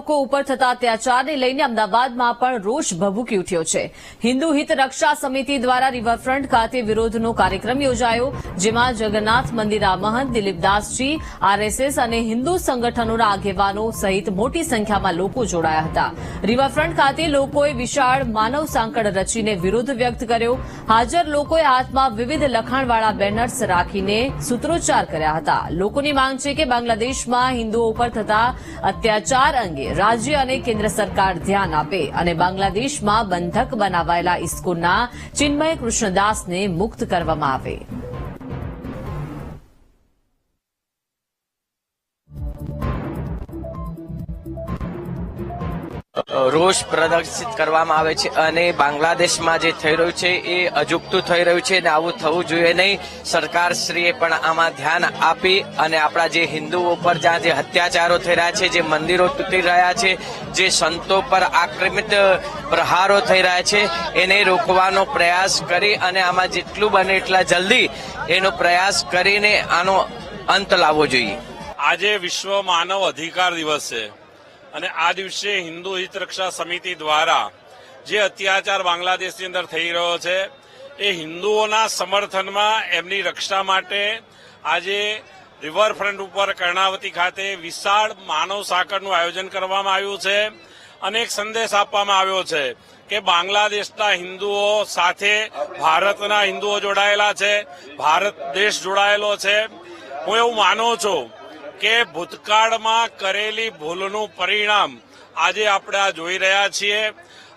લોકો ઉપર થતા અત્યાચારને લઈને અમદાવાદમાં પણ રોષ ભભૂકી ઉઠ્યો છે. હિન્દુ હિત રક્ષા સમિતિ દ્વારા રિવરફ્રન્ટ ખાતે વિરોધનો કાર્યક્રમ યોજાયો, જેમાં જગન્નાથ મંદિરના મહંત, દિલીપદાસજી, આરએસએસ અને હિન્દુ સંગઠનોના આગેવાનો સહિત મોટી સંખ્યામાં લોકો જોડાયા હતા. રિવરફ્રન્ટ ખાતે લોકોએ વિશાળ માનવ સાંકળ રચીને વિરોધ વ્યક્ત કર્યો. હાજર લોકોએ હાથમાં વિવિધ લખાણવાળા બેનર્સ રાખીને સૂત્રોચ્ચાર કર્યા હતા. લોકોની માંગ છે કે બાંગ્લાદેશમાં હિન્દુઓ ઉપર થતા અત્યાચાર અંગે રાજ્ય અને કેન્દ્ર સરકાર ધ્યાન આપે અને બાંગ્લાદેશમાં બંધક બનાવાયેલા ઇસ્કોનના ચિન્મય કૃષ્ણદાસને મુક્ત કરવામાં આવે. રોષ પ્રદર્શિત કરવામાં આવે છે અને બાંગ્લાદેશમાં જે થઈ રહ્યું છે એ અજુગતું થઈ રહ્યું છે અને આવું થવું જોઈએ નહીં. સરકારશ્રીએ પણ આમાં ધ્યાન આપી અને આપણા જે હિન્દુઓ પર જ્યાં જે અત્યાચારો થઈ રહ્યા છે, જે મંદિરો તૂટી રહ્યા છે, જે સંતો પર આક્રમિત પ્રહારો થઈ રહ્યા છે, એને રોકવાનો પ્રયાસ કરી અને આમાં જેટલું બને એટલા જલ્દી એનો પ્રયાસ કરીને આનો અંત લાવવો જોઈએ. આજે વિશ્વ માનવ અધિકાર દિવસ છે. અને આ દિવસે હિન્દુ હિત રક્ષા સમિતિ દ્વારા જે અત્યાચાર બાંગ્લાદેશની અંદર થઈ રહ્યો છે, એ હિન્દુઓના સમર્થનમાં એમની રક્ષા માટે આજે રિવરફ્રન્ટ ઉપર કર્ણાવતી ખાતે વિશાળ માનવ સાંકળનું આયોજન કરવામાં આવ્યું છે અને એક સંદેશ આપવામાં આવ્યો છે કે બાંગ્લાદેશના હિન્દુઓ સાથે ભારતના હિન્દુઓ જોડાયેલા છે, ભારત દેશ જોડાયેલો છે. હું એવું માનું છું કે ભૂતકાળમાં કરેલી ભૂલનું પરિણામ આજે આપણે આ જોઈ રહ્યા છીએ.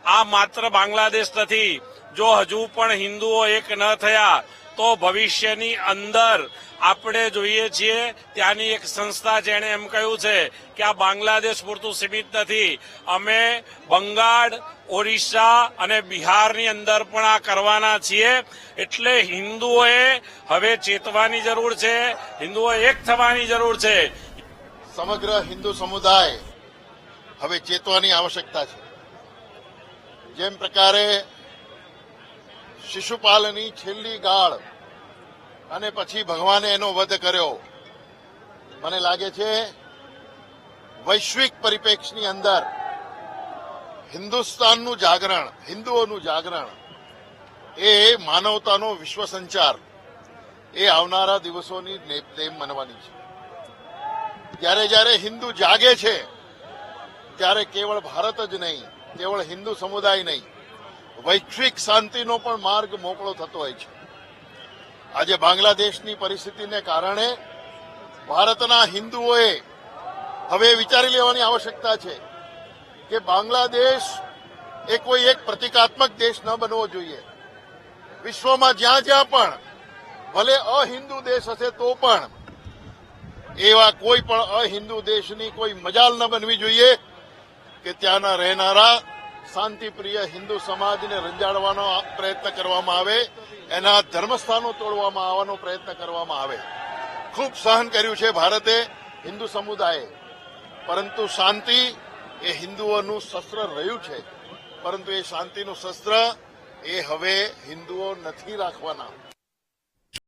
આ માત્ર બાંગ્લાદેશ નથી, જો હજુ પણ હિન્દુઓ એક ન થયા તો ભવિષ્યની અંદર આપણે જોઈએ છીએ, ત્યાંની એક સંસ્થા જેણે એમ કહ્યું છે કે આ બાંગ્લાદેશ પૂરતું સીમિત નથી. અમે બંગાળ, ઓરિસ્સા અને બિહારની અંદર પણ આ કરવાના છીએ. એટલે હિન્દુઓએ હવે ચેતવાની જરૂર છે હિન્દુઓ એક થવાની જરૂર છે. સમગ્ર હિન્દુ સમુદાય હવે ચેતવાની આવશ્યકતા છે. જેમ પ્રકારે શિશુપાલની છેલ્લી ગાળ. અને પછી ભગવાને એનો વધ કર્યો. મને લાગે છે, વૈશ્વિક પરિપ્રેક્ષની અંદર હિન્દુસ્તાનનું જાગરણ, હિન્દુઓનું જાગરણ એ માનવતાનો વિશ્વ સંચાર એ આવનારા દિવસોની નેમ મનવાની છે. જ્યારે જ્યારે હિન્દુ જાગે છે, ત્યારે કેવળ ભારત જ નહીં, કેવળ હિન્દુ સમુદાય નહીં વૈશ્વિક શાંતિનો પણ માર્ગ મોકળો થતો હોય છે. આજે બાંગ્લાદેશની પરિસ્થિતિને કારણે ભારતના હિન્દુઓએ હવે વિચારી લેવાની આવશ્યકતા છે કે બાંગ્લાદેશ એ કોઈ એક પ્રતિકાત્મક દેશ ન બનવો જોઈએ. વિશ્વમાં જ્યાં જ્યાં પણ ભલે અહિન્દુ દેશ હશે તો પણ એવા કોઈ પણ અહિન્દુ દેશની કોઈ મજાલ ન બનવી જોઈએ કે ત્યાંના રહેનારા શાંતિપ્રિય હિન્દુ સમાજને રંજાડવાનો પ્રયત્ન કરવામાં આવે, એના ધર્મસ્થાનો તોડવામાં આવવાનો પ્રયત્ન કરવામાં આવે. ખૂબ સહન કર્યું છે ભારતે હિન્દુ સમુદાયે. પરંતુ શાંતિ એ હિન્દુઓનું શસ્ત્ર રહ્યું છે. પરંતુ એ શાંતિનું શસ્ત્ર એ હવે હિન્દુઓ નથી રાખવાના.